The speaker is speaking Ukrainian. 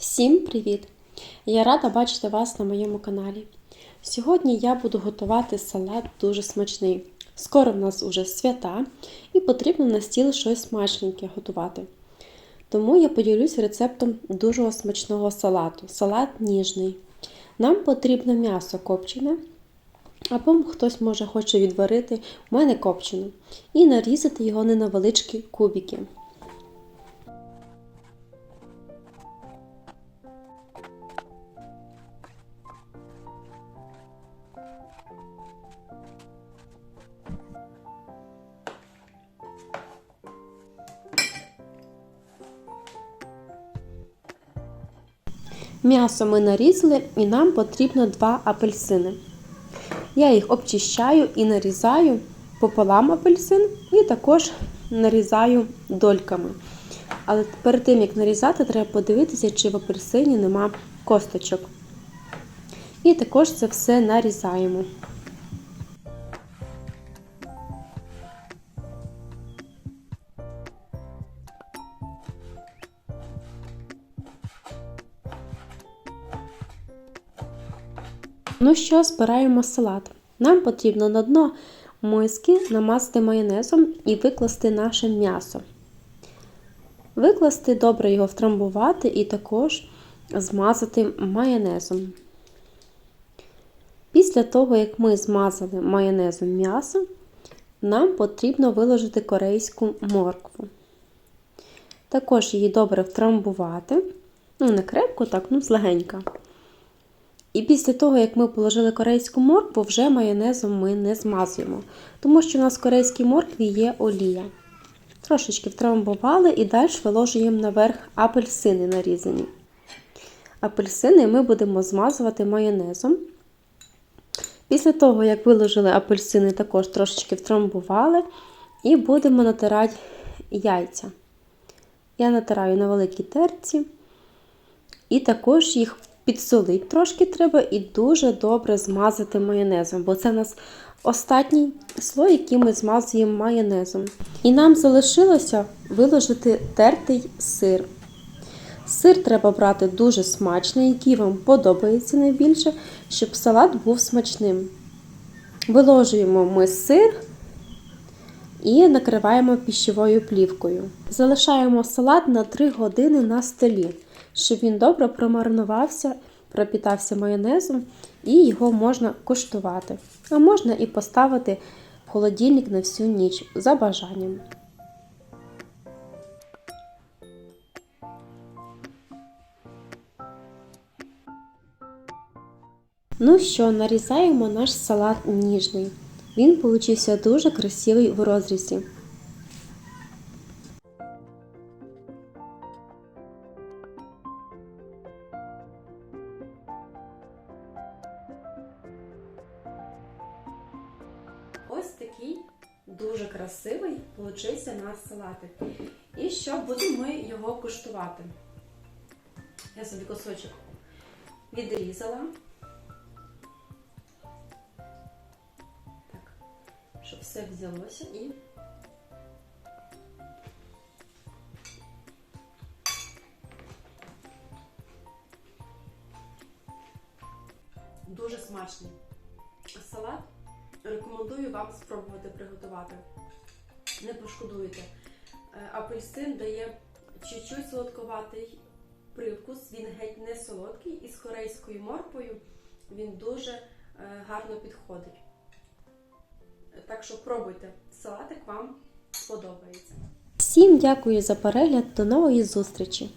Всім привіт! Я рада бачити вас на моєму каналі. Сьогодні я буду готувати салат дуже смачний. Скоро в нас уже свята і потрібно на стіл щось смачненьке готувати. Тому я поділюсь рецептом дуже смачного салату. Салат ніжний. Нам потрібно м'ясо копчене, або хтось може хоче відварити, у мене копчене, і нарізати його на невеличкі кубики. М'ясо ми нарізали і нам потрібно 2 апельсини. Я їх обчищаю і нарізаю пополам апельсин і також нарізаю дольками. Але перед тим, як нарізати, треба подивитися, чи в апельсині нема косточок. І також це все нарізаємо. Ну що, збираємо салат. Нам потрібно на дно миски намазати майонезом і викласти наше м'ясо. Викласти, добре його втрамбувати і також змазати майонезом. Після того, як ми змазали майонезом м'ясо, нам потрібно виложити корейську моркву. Також її добре втрамбувати. Ну, не крепко, так, ну, злегенька. І після того, як ми положили корейську моркву, вже майонезом ми не змазуємо, тому що у нас в корейській моркві є олія. Трошечки втрамбували і далі виложуємо наверх апельсини нарізані. Апельсини ми будемо змазувати майонезом. Після того, як виложили апельсини, також трошечки втрамбували, і будемо натирати яйця. Я натираю на великій терці, і також їх підсолити трошки треба і дуже добре змазати майонезом, бо це у нас останній слой, який ми змазуємо майонезом. І нам залишилося виложити тертий сир. Сир треба брати дуже смачний, який вам подобається найбільше, щоб салат був смачним. Виложуємо ми сир і накриваємо піщовою плівкою. Залишаємо салат на 3 години на столі, щоб він добре промаринувався, пропітався майонезом і його можна куштувати. А можна і поставити в холодильник на всю ніч за бажанням. Ну що, нарізаємо наш салат ніжний. Він получився дуже красивий в розрізі. Ось такий дуже красивий получився наш салатик. І що будемо ми його куштувати? Я собі кусочок відрізала. Так, щоб все взялося і. Дуже смачний салат. Рекомендую вам спробувати приготувати. Не пошкодуєте. Е, Апельсин дає чуть-чуть солодковатий привкус, він геть не солодкий, і з корейською морквою він дуже е, гарно підходить. Так що пробуйте, салатик вам сподобається. Всім дякую за перегляд, до нової зустрічі!